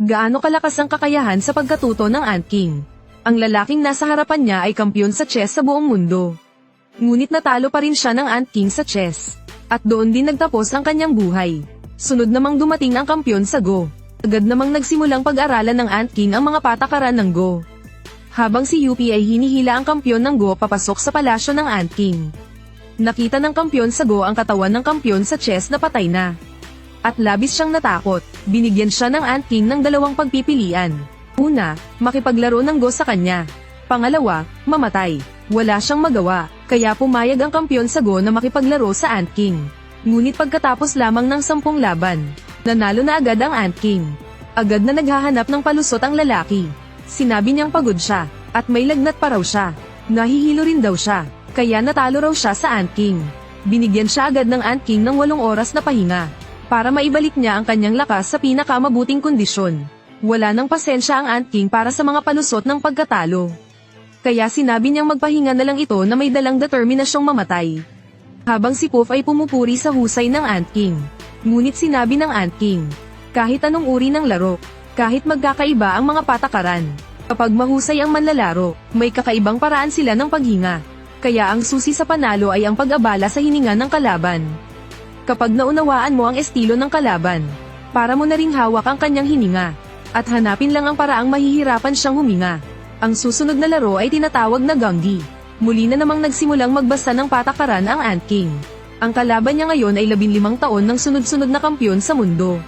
Gaano kalakas ang kakayahan sa pagkatuto ng Ant King? Ang lalaking nasa harapan niya ay kampyon sa chess sa buong mundo. Ngunit natalo pa rin siya ng Ant King sa chess. At doon din nagtapos ang kanyang buhay. Sunod namang dumating ang kampyon sa Go. Agad namang nagsimulang pag-aralan ng Ant King ang mga patakaran ng Go. Habang si Yupi ay hinihila ang kampyon ng Go papasok sa palasyo ng Ant King. Nakita ng kampyon sa Go ang katawan ng kampyon sa chess na patay na. At labis siyang natakot, binigyan siya ng Ant King ng dalawang pagpipilian. Una, makipaglaro ng Go sa kanya. Pangalawa, mamatay. Wala siyang magawa, kaya pumayag ang kampyon sa Go na makipaglaro sa Ant King. Ngunit pagkatapos lamang ng sampung laban, nanalo na agad ang Ant King. Agad na naghahanap ng palusot ang lalaki. Sinabi niyang pagod siya, at may lagnat pa raw siya. Nahihilo rin daw siya, kaya natalo raw siya sa Ant King. Binigyan siya agad ng Ant King ng walong oras na pahinga, para maibalik niya ang kanyang lakas sa pinakamabuting kondisyon. Wala nang pasensya ang Ant King para sa mga palusot ng pagkatalo. Kaya sinabi niyang magpahinga na lang ito na may dalang determinasyong mamatay. Habang si Puff ay pumupuri sa husay ng Ant King. Ngunit sinabi ng Ant King, kahit anong uri ng laro, kahit magkakaiba ang mga patakaran, kapag mahusay ang manlalaro, may kakaibang paraan sila ng paghinga. Kaya ang susi sa panalo ay ang pag-abala sa hininga ng kalaban. Kapag naunawaan mo ang estilo ng kalaban, para mo na ring hawak ang kanyang hininga, at hanapin lang ang paraang mahihirapan siyang huminga. Ang susunod na laro ay tinatawag na Gungi. Muli na namang nagsimulang magbasa ng patakaran ang Ant King. Ang kalaban niya ngayon ay 15 taon ng sunod-sunod na kampyon sa mundo.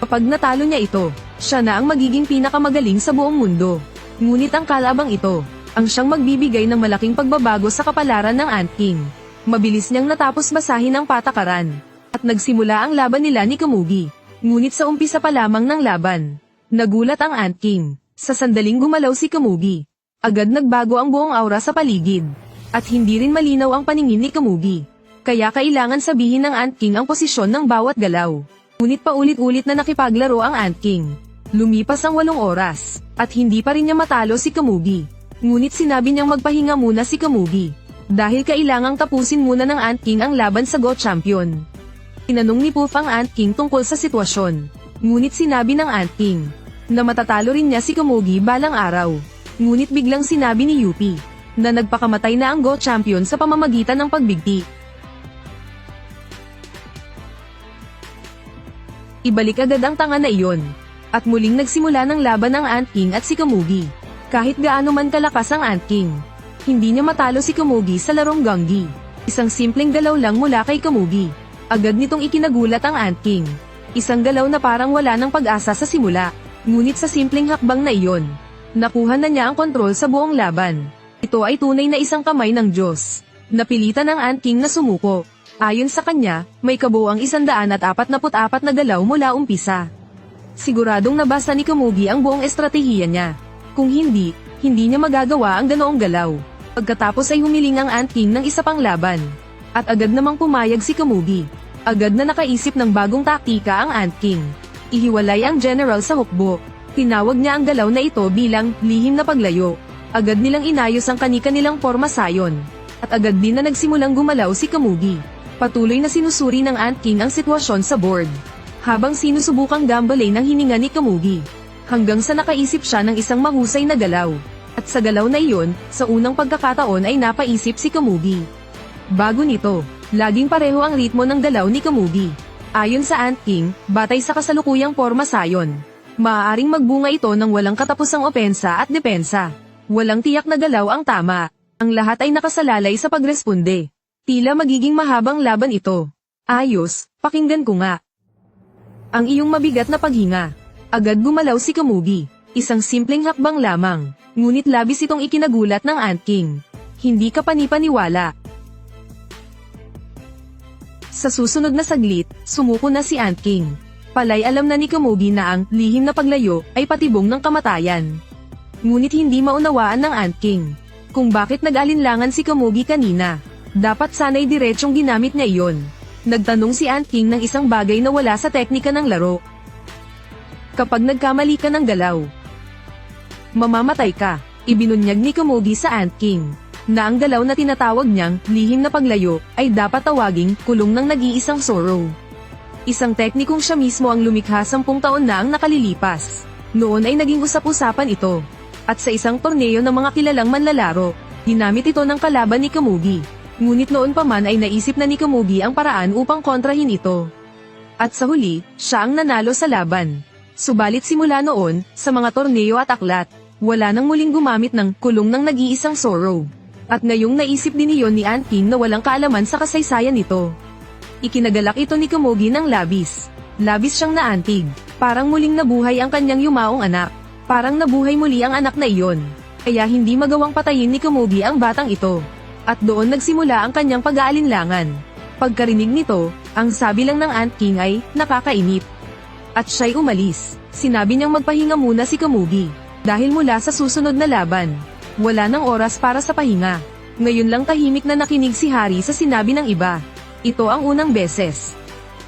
Kapag natalo niya ito, siya na ang magiging pinakamagaling sa buong mundo. Ngunit ang kalabang ito, ang siyang magbibigay ng malaking pagbabago sa kapalaran ng Ant King. Mabilis niyang natapos basahin ang patakaran. At nagsimula ang laban nila ni Kamugi. Ngunit sa umpisa pa lamang ng laban, nagulat ang Ant King. Sa sandaling gumalaw si Kamugi, agad nagbago ang buong aura sa paligid. At hindi rin malinaw ang paningin ni Kamugi. Kaya kailangan sabihin ng Ant King ang posisyon ng bawat galaw. Ngunit paulit-ulit na nakipaglaro ang Ant King. Lumipas ang walong oras, at hindi pa rin niya matalo si Kamugi. Ngunit sinabi niyang magpahinga muna si Kamugi. Dahil kailangang tapusin muna ng Ant King ang laban sa Go Champion. Tinanong ni Puff ang Ant King tungkol sa sitwasyon. Ngunit sinabi ng Ant King, na matatalo rin niya si Kamugi balang araw. Ngunit biglang sinabi ni Yupi, na nagpakamatay na ang Go Champion sa pamamagitan ng pagbigti. Ibalik agad ang tanga na iyon. At muling nagsimula ng laban ng Ant King at si Kamugi. Kahit gaano man kalakas ang Ant King, hindi niya matalo si Kamugi sa larong Gungi. Isang simpleng galaw lang mula kay Kamugi. Agad nitong ikinagulat ang Ant King. Isang galaw na parang wala ng pag-asa sa simula. Ngunit sa simpleng hakbang na iyon, nakuha na niya ang kontrol sa buong laban. Ito ay tunay na isang kamay ng Diyos. Napilitan ng Ant King na sumuko. Ayon sa kanya, may kabuang 144 na galaw mula umpisa. Siguradong nabasa ni Kamugi ang buong estratehiya niya. Kung hindi, hindi niya magagawa ang ganoong galaw. Pagkatapos ay humiling ang Ant King ng isa pang laban. At agad namang pumayag si Kamugi. Agad na nakaisip ng bagong taktika ang Ant King. Ihiwalay ang general sa hukbo. Tinawag niya ang galaw na ito bilang lihim na paglayo. Agad nilang inayos ang kani-kanilang forma sayon. At agad din na nagsimulang gumalaw si Kamugi. Patuloy na sinusuri ng Ant King ang sitwasyon sa board. Habang sinusubukang gambale ng hininga ni Kamugi. Hanggang sa nakaisip siya ng isang mahusay na galaw. At sa galaw na iyon, sa unang pagkakataon ay napaisip si Kamugi. Bago nito, laging pareho ang ritmo ng galaw ni Kamugi. Ayon sa Ant King, batay sa kasalukuyang forma sayon. Maaaring magbunga ito ng walang katapusang opensa at depensa. Walang tiyak na galaw ang tama. Ang lahat ay nakasalalay sa pagresponde. Tila magiging mahabang laban ito. Ayos, pakinggan ko nga. Ang iyong mabigat na paghinga. Agad gumalaw si Kamugi. Isang simpleng hakbang lamang. Ngunit labis itong ikinagulat ng Ant King. Hindi ka panipaniwala. Sa susunod na saglit, sumuko na si Ant King. Palay alam na ni Kamugi na ang lihim na paglayo ay patibong ng kamatayan. Ngunit hindi maunawaan ng Ant King kung bakit nag-alinlangan si Kamugi kanina. Dapat sana'y diretsyong ginamit niya iyon. Nagtanong si Ant King ng isang bagay na wala sa teknika ng laro. Kapag nagkamali ka ng galaw, mamamatay ka. Ibinunyag ni Kamugi sa Ant King na ang galaw na tinatawag niyang lihim na paglayo ay dapat tawaging kulong ng nag-iisang sorrow. Isang teknikong siya mismo ang lumikha sampung taon na ang nakalilipas. Noon ay naging usap-usapan ito. At sa isang torneo ng mga kilalang manlalaro, ginamit ito ng kalaban ni Kamugi. Ngunit noon pa man ay naisip na ni Kamugi ang paraan upang kontrahin ito. At sa huli, siya ang nanalo sa laban. Subalit simula noon, sa mga torneo at aklat, wala nang muling gumamit ng kulong ng nag-iisang sorrow. At ngayong naisip din niyon ni Aunt King na walang kaalaman sa kasaysayan nito. Ikinagalak ito ni Kamugi ng labis. Labis siyang naantig. Parang muling nabuhay ang kanyang yumaong anak. Parang nabuhay muli ang anak na iyon. Kaya hindi magawang patayin ni Kamugi ang batang ito. At doon nagsimula ang kanyang pag-aalinlangan. Pagkarinig nito, ang sabi lang ng Aunt King ay, nakakainip. At siya'y umalis. Sinabi niyang magpahinga muna si Kamugi. Dahil mula sa susunod na laban, wala nang oras para sa pahinga. Ngayon lang tahimik na nakinig si Harry sa sinabi ng iba. Ito ang unang beses.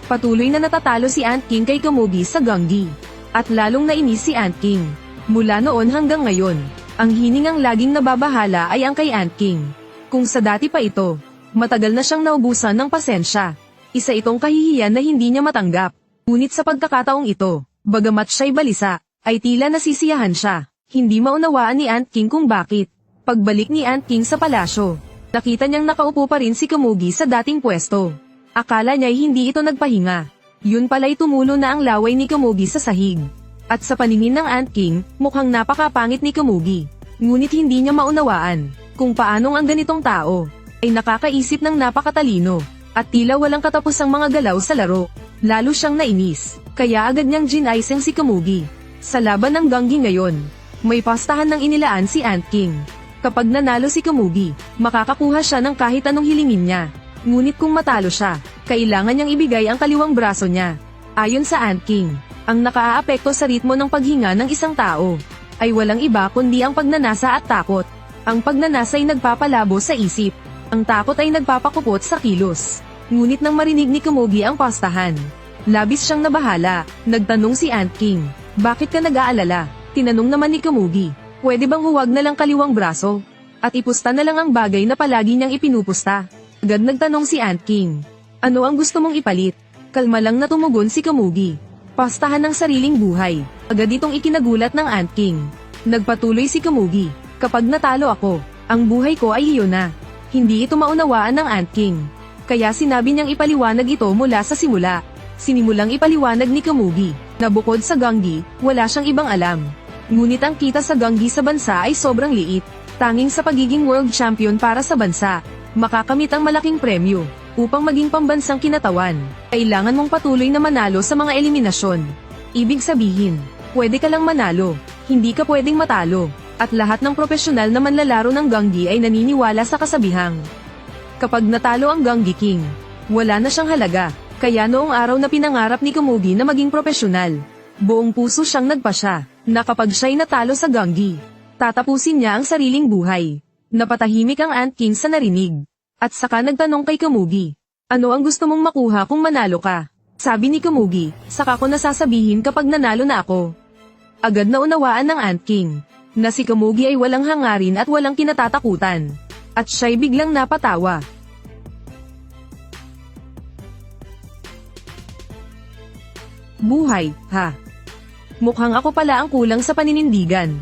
Patuloy na natatalo si Aunt King kay Kamugi sa Ganggi. At lalong nainis si Aunt King. Mula noon hanggang ngayon, ang hiningang laging nababahala ay ang kay Aunt King. Kung sa dati pa ito, matagal na siyang naubusan ng pasensya. Isa itong kahihiyan na hindi niya matanggap. Ngunit sa pagkakataong ito, bagamat siya'y balisa, ay tila nasisiyahan siya. Hindi maunawaan ni Aunt King kung bakit. Pagbalik ni Aunt King sa palasyo, nakita niyang nakaupo pa rin si Kamugi sa dating pwesto. Akala niya'y hindi ito nagpahinga. Yun pala'y tumulo na ang laway ni Kamugi sa sahig. At sa paningin ng Aunt King, mukhang napakapangit ni Kamugi. Ngunit hindi niya maunawaan kung paanong ang ganitong tao ay nakakaisip ng napakatalino at tila walang katapusang mga galaw sa laro. Lalo siyang nainis, kaya agad niyang ginaisang si Kamugi. Sa laban ng Ganggi ngayon, may pastahan ng inilaan si Ant King. Kapag nanalo si Kamugi, makakakuha siya ng kahit anong hilingin niya. Ngunit kung matalo siya, kailangan niyang ibigay ang kaliwang braso niya. Ayon sa Ant King, ang nakaaapekto sa ritmo ng paghinga ng isang tao ay walang iba kundi ang pagnanasa at takot. Ang pagnanasa ay nagpapalabo sa isip. Ang takot ay nagpapakupot sa kilos. Ngunit nang marinig ni Kamugi ang pastahan, labis siyang nabahala. Nagtanong si Ant King, bakit ka nag-aalala? Tinanong naman ni Kamugi, pwede bang huwag na lang kaliwang braso? At ipusta na lang ang bagay na palagi niyang ipinupusta. Agad nagtanong si Ant King, ano ang gusto mong ipalit? Kalma lang na tumugon si Kamugi. Pastahan ng sariling buhay. Agad itong ikinagulat ng Ant King. Nagpatuloy si Kamugi. Kapag natalo ako, ang buhay ko ay iyon na. Hindi ito maunawaan ng Ant King. Kaya sinabi niyang ipaliwanag ito mula sa simula. Sinimulang ipaliwanag ni Kamugi, na bukod sa Ganggi, wala siyang ibang alam. Ngunit ang kita sa Ganggi sa bansa ay sobrang liit. Tanging sa pagiging world champion para sa bansa, makakamit ang malaking premyo. Upang maging pambansang kinatawan, kailangan mong patuloy na manalo sa mga eliminasyon. Ibig sabihin, pwede ka lang manalo, hindi ka pwedeng matalo. At lahat ng profesional na manlalaro ng Ganggi ay naniniwala sa kasabihang. Kapag natalo ang Ganggi King, wala na siyang halaga. Kaya noong araw na pinangarap ni Kamugi na maging profesional, buong puso siyang nagpasya, na kapag siya'y natalo sa Ganggi, tatapusin niya ang sariling buhay. Napatahimik ang Ant King sa narinig. At saka nagtanong kay Kamugi, ano ang gusto mong makuha kung manalo ka? Sabi ni Kamugi, saka ko nasasabihin kapag nanalo na ako. Agad na unawaan ng Ant King, na si Kamugi ay walang hangarin at walang kinatatakutan. At siya'y biglang napatawa. Buhay, ha? Mukhang ako pala ang kulang sa paninindigan.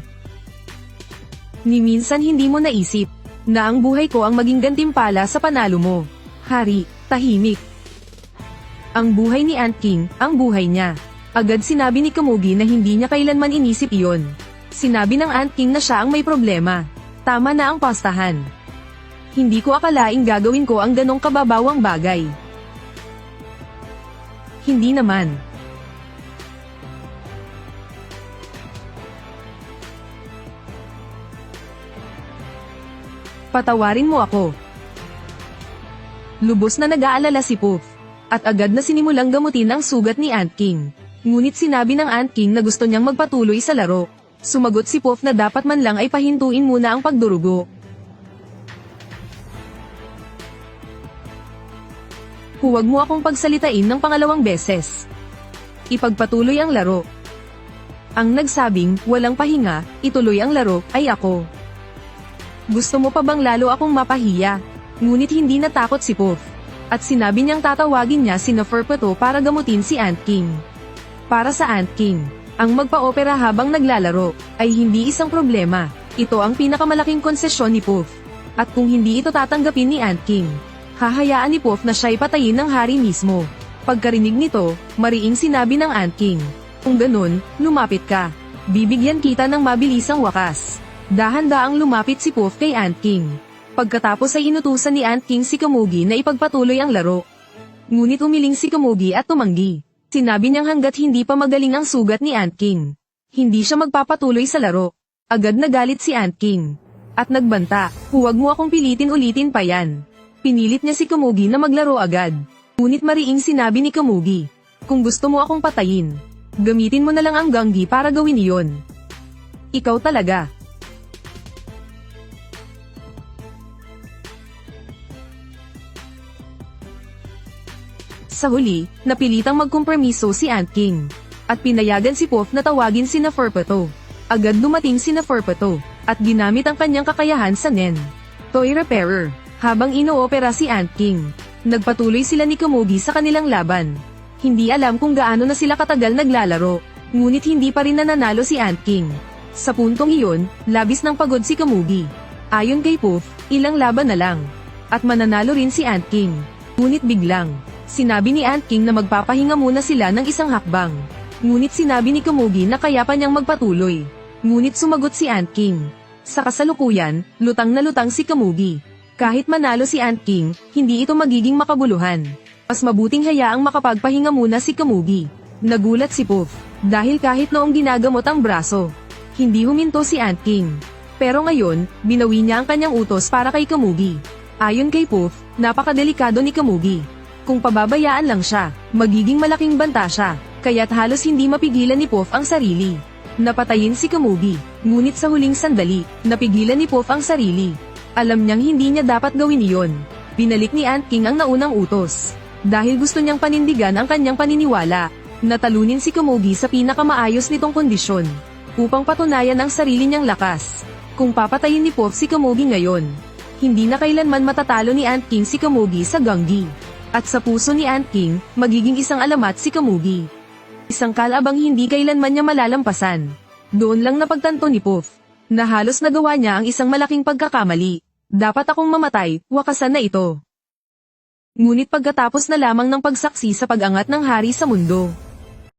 Ni minsan hindi mo naisip, na ang buhay ko ang maging gantimpala sa panalo mo. Hari, tahimik. Ang buhay ni Ant King, ang buhay niya. Agad sinabi ni Kamugi na hindi niya kailanman inisip iyon. Sinabi ng Ant King na siya ang may problema. Tama na ang pastahan. Hindi ko akalaing gagawin ko ang ganong kababawang bagay. Hindi naman. Patawarin mo ako. Lubos na nag-aalala si Puff. At agad na sinimulang gamutin ang sugat ni Ant King. Ngunit sinabi ng Ant King na gusto niyang magpatuloy sa laro. Sumagot si Puff na dapat man lang ay pahintuin muna ang pagdurugo. Huwag mo akong pagsalitain ng pangalawang beses. Ipagpatuloy ang laro. Ang nagsabing, walang pahinga, ituloy ang laro, ay ako. Gusto mo pa bang lalo akong mapahiya? Ngunit hindi natakot si Puff. At sinabi niyang tatawagin niya si Neferpato para gamutin si Ant King. Para sa Ant King, Ang magpa-opera habang naglalaro ay hindi isang problema. Ito ang pinakamalaking konsesyon ni Puff. At kung hindi ito tatanggapin ni Ant King, hahayaan ni Puff na siya'y patayin ng hari mismo. Pagkarinig nito, mariing sinabi ng Ant King. Kung ganun, lumapit ka. Bibigyan kita ng mabilisang wakas. Dahan-daang lumapit si Puff kay Ant King. Pagkatapos ay inutusan ni Ant King si Kamugi na ipagpatuloy ang laro. Ngunit umiling si Kamugi at tumanggi. Sinabi niyang hanggat hindi pa magaling ang sugat ni Ant King. Hindi siya magpapatuloy sa laro. Agad nagalit si Ant King. At nagbanta, huwag mo akong pilitin ulitin pa yan. Pinilit niya si Kamugi na maglaro agad. Ngunit mariing sinabi ni Kamugi, kung gusto mo akong patayin, gamitin mo na lang ang ganggi para gawin iyon. Ikaw talaga. Sa huli, napilitang magkompromiso si Ant King. At pinayagan si Puff na tawagin si Neferpato. Agad dumating si Neferpato, at ginamit ang kanyang kakayahan sa Nen. Toy Repairer. Habang inoopera si Ant King, nagpatuloy sila ni Kamugi sa kanilang laban. Hindi alam kung gaano na sila katagal naglalaro, ngunit hindi pa rin nananalo si Ant King. Sa puntong iyon, labis ng pagod si Kamugi. Ayon kay Puff, ilang laban na lang. At mananalo rin si Ant King. Ngunit biglang, sinabi ni Ant King na magpapahinga muna sila ng isang hakbang. Ngunit sinabi ni Kamugi na kaya pa niyang magpatuloy. Ngunit sumagot si Ant King. Sa kasalukuyan, lutang na lutang si Kamugi. Kahit manalo si Ant King, hindi ito magiging makabuluhan. Mas mabuting hayaang makapagpahinga muna si Kamugi. Nagulat si Puff, dahil kahit noong ginagamot ang braso, hindi huminto si Ant King. Pero ngayon, binawi niya ang kanyang utos para kay Kamugi. Ayon kay Puff, napakadelikado ni Kamugi. Kung pababayaan lang siya, magiging malaking banta siya, kaya't halos hindi mapigilan ni Puff ang sarili. Napatayin si Kamugi, ngunit sa huling sandali, napigilan ni Puff ang sarili. Alam niyang hindi niya dapat gawin iyon. Binalik ni Ant King ang naunang utos. Dahil gusto niyang panindigan ang kanyang paniniwala, natalunin si Kamugi sa pinakamaayos nitong kondisyon, upang patunayan ang sarili niyang lakas. Kung papatayin ni Puff si Kamugi ngayon, hindi na kailanman matatalo ni Ant King si Kamugi sa Ganggi. At sa puso ni Ant King, magiging isang alamat si Kamugi. Isang kalabang hindi kailanman niya malalampasan. Doon lang napagtanto ni Puff, na halos nagawa niya ang isang malaking pagkakamali. Dapat akong mamatay, wakasan na ito. Ngunit pagkatapos na lamang ng pagsaksi sa pag-angat ng hari sa mundo,